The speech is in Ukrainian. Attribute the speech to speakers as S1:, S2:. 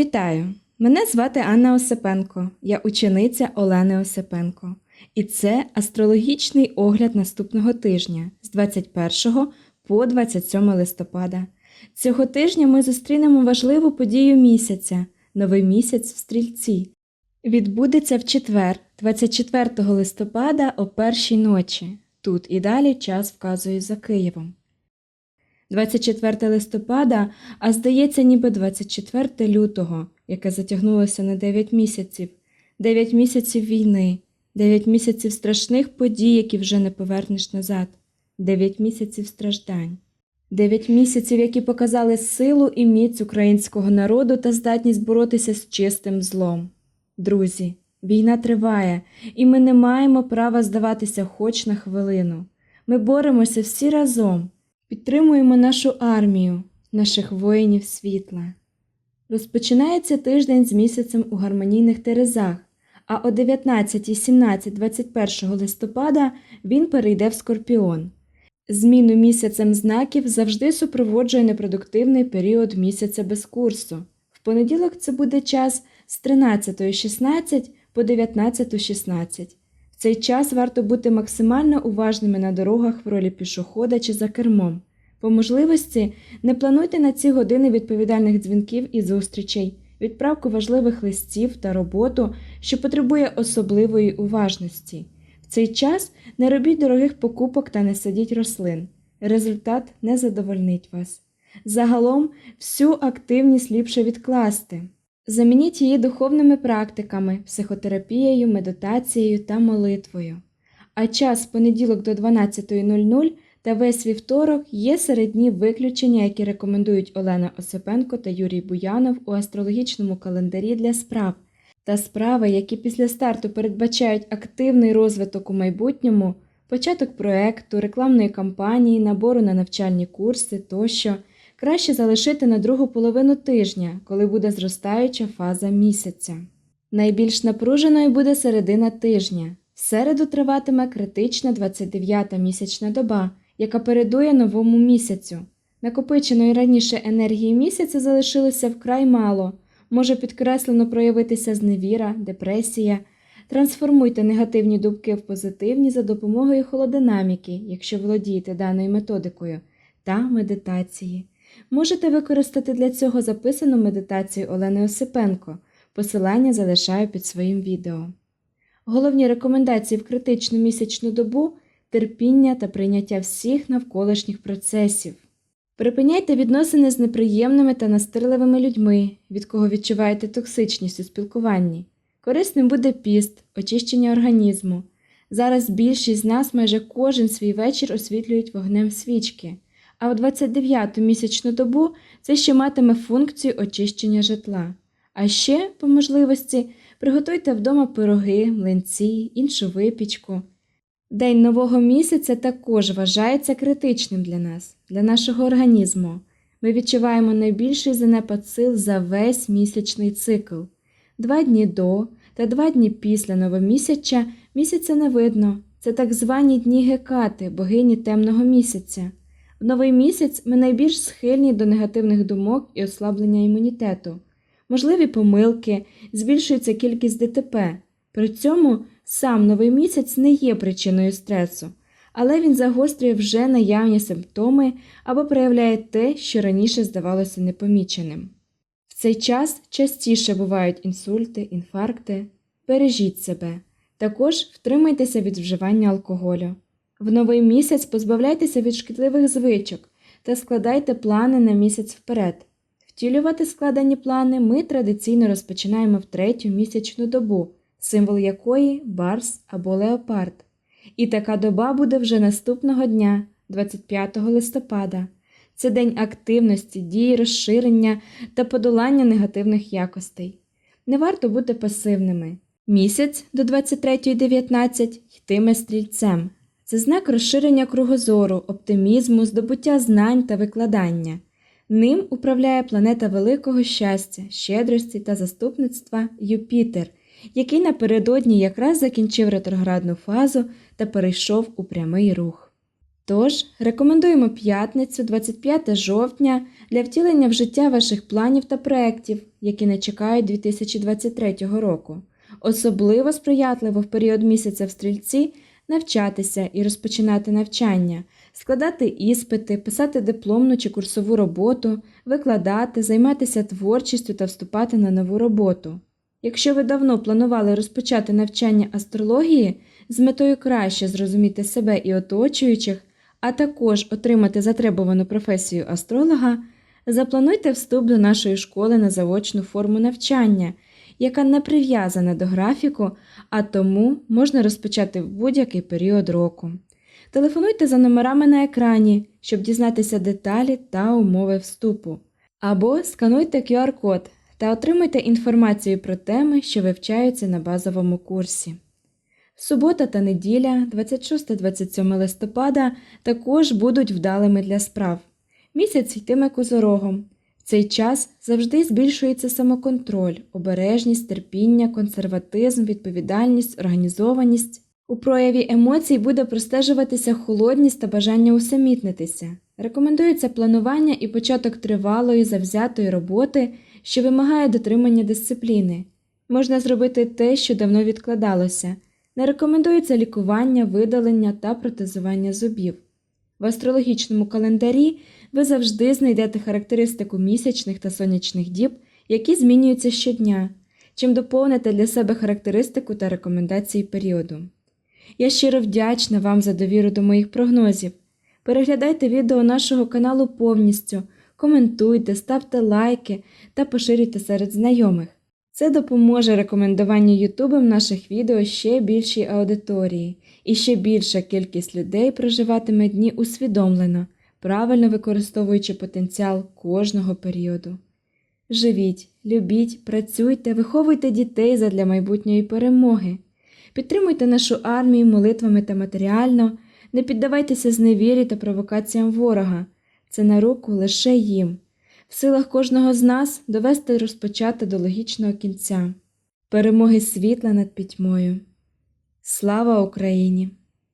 S1: Вітаю! Мене звати Анна Осипенко, я учениця Олени Осипенко. І це астрологічний огляд наступного тижня з 21 по 27 листопада. Цього тижня ми зустрінемо важливу подію місяця новий місяць в стрільці. Відбудеться в четвер, 24 листопада о першій ночі. Тут і далі час вказує за Києвом. 24 листопада, а здається, ніби 24 лютого, яке затягнулося на 9 місяців, 9 місяців війни, 9 місяців страшних подій, які вже не повернеш назад, 9 місяців страждань, 9 місяців, які показали силу і міць українського народу та здатність боротися з чистим злом. Друзі, війна триває, і ми не маємо права здаватися хоч на хвилину. Ми боремося всі разом. Підтримуємо нашу армію, наших воїнів світла. Розпочинається тиждень з місяцем у гармонійних терезах, а о 19, 17, 21 листопада він перейде в скорпіон. Зміну місяцем знаків завжди супроводжує непродуктивний період місяця без курсу. В понеділок це буде час з 13.16 по 19.16. Цей час варто бути максимально уважними на дорогах в ролі пішохода чи за кермом. По можливості не плануйте на ці години відповідальних дзвінків і зустрічей, відправку важливих листів та роботу, що потребує особливої уважності. В цей час не робіть дорогих покупок та не садіть рослин. Результат не задовольнить вас. Загалом всю активність ліпше відкласти. Замініть її духовними практиками, психотерапією, медитацією та молитвою. А час з понеділок до 12.00 та весь вівторок є серед днів виключення, які рекомендують Олена Осипенко та Юрій Буянов у астрологічному календарі для справ, та справи, які після старту передбачають активний розвиток у майбутньому, початок проекту, рекламної кампанії, набору на навчальні курси тощо краще залишити на другу половину тижня, коли буде зростаюча фаза місяця. Найбільш напруженою буде середина тижня. В середу триватиме критична 29-та місячна доба, яка передує новому місяцю. Накопиченої раніше енергії місяця залишилося вкрай мало, може підкреслено проявитися зневіра, депресія. Трансформуйте негативні думки в позитивні за допомогою холодинаміки, якщо володієте даною методикою, та медитації. Можете використати для цього записану медитацію Олени Осипенко. Посилання залишаю під своїм відео. Головні рекомендації в критичну місячну добу терпіння та прийняття всіх навколишніх процесів. Припиняйте відносини з неприємними та настирливими людьми, від кого відчуваєте токсичність у спілкуванні. Корисним буде піст, очищення організму. Зараз більшість з нас майже кожен свій вечір освітлюють вогнем свічки, а у 29-ту місячну добу це ще матиме функцію очищення житла. А ще, по можливості, приготуйте вдома пироги, млинці, іншу випічку. День нового місяця також вважається критичним для нас, для нашого організму. Ми відчуваємо найбільший занепад сил за весь місячний цикл. Два дні до та два дні після новомісяча місяця не видно. Це так звані дні Гекати, богині темного місяця. В новий місяць ми найбільш схильні до негативних думок і ослаблення імунітету. Можливі помилки, збільшується кількість ДТП. При цьому сам новий місяць не є причиною стресу, але він загострює вже наявні симптоми або проявляє те, що раніше здавалося непоміченим. В цей час частіше бувають інсульти, інфаркти. Бережіть себе. Також втримайтеся від вживання алкоголю. В новий місяць позбавляйтеся від шкідливих звичок та складайте плани на місяць вперед. Втілювати складені плани ми традиційно розпочинаємо в третю місячну добу, символ якої барс або леопард. І така доба буде вже наступного дня, 25 листопада. Це день активності, дії, розширення та подолання негативних якостей. Не варто бути пасивними. Місяць до 23.19 йтиме стрільцем. Це знак розширення кругозору, оптимізму, здобуття знань та викладання. Ним управляє планета великого щастя, щедрості та заступництва Юпітер, який напередодні якраз закінчив ретроградну фазу та перейшов у прямий рух. Тож рекомендуємо п'ятницю, 25 жовтня, для втілення в життя ваших планів та проєктів, які не чекають 2023 року. Особливо сприятливо в період місяця в стрільці навчатися і розпочинати навчання, складати іспити, писати дипломну чи курсову роботу, викладати, займатися творчістю та вступати на нову роботу. Якщо ви давно планували розпочати навчання астрології з метою краще зрозуміти себе і оточуючих, а також отримати затребувану професію астролога, заплануйте вступ до нашої школи на заочну форму навчання, яка не прив'язана до графіку, а тому можна розпочати в будь-який період року. Телефонуйте за номерами на екрані, щоб дізнатися деталі та умови вступу. Або скануйте QR-код та отримуйте інформацію про теми, що вивчаються на базовому курсі. Субота та неділя, 26-27 листопада, також будуть вдалими для справ. Місяць йтиме козорогом. Цей час завжди збільшується самоконтроль, обережність, терпіння, консерватизм, відповідальність, організованість. У прояві емоцій буде простежуватися холодність та бажання усамітнитися. Рекомендується планування і початок тривалої завзятої роботи, що вимагає дотримання дисципліни. Можна зробити те, що давно відкладалося. Не рекомендується лікування, видалення та протезування зубів. В астрологічному календарі ви завжди знайдете характеристику місячних та сонячних діб, які змінюються щодня, чим доповните для себе характеристику та рекомендації періоду. Я щиро вдячна вам за довіру до моїх прогнозів. Переглядайте відео нашого каналу повністю, коментуйте, ставте лайки та поширюйте серед знайомих. Це допоможе рекомендуванню Ютубом наших відео ще більшій аудиторії, і ще більша кількість людей проживатиме дні усвідомлено, правильно використовуючи потенціал кожного періоду. Живіть, любіть, працюйте, виховуйте дітей задля майбутньої перемоги. Підтримуйте нашу армію молитвами та матеріально, не піддавайтеся зневірі та провокаціям ворога. Це на руку лише їм. В силах кожного з нас довести розпочати до логічного кінця. Перемоги світла над пітьмою. Слава Україні!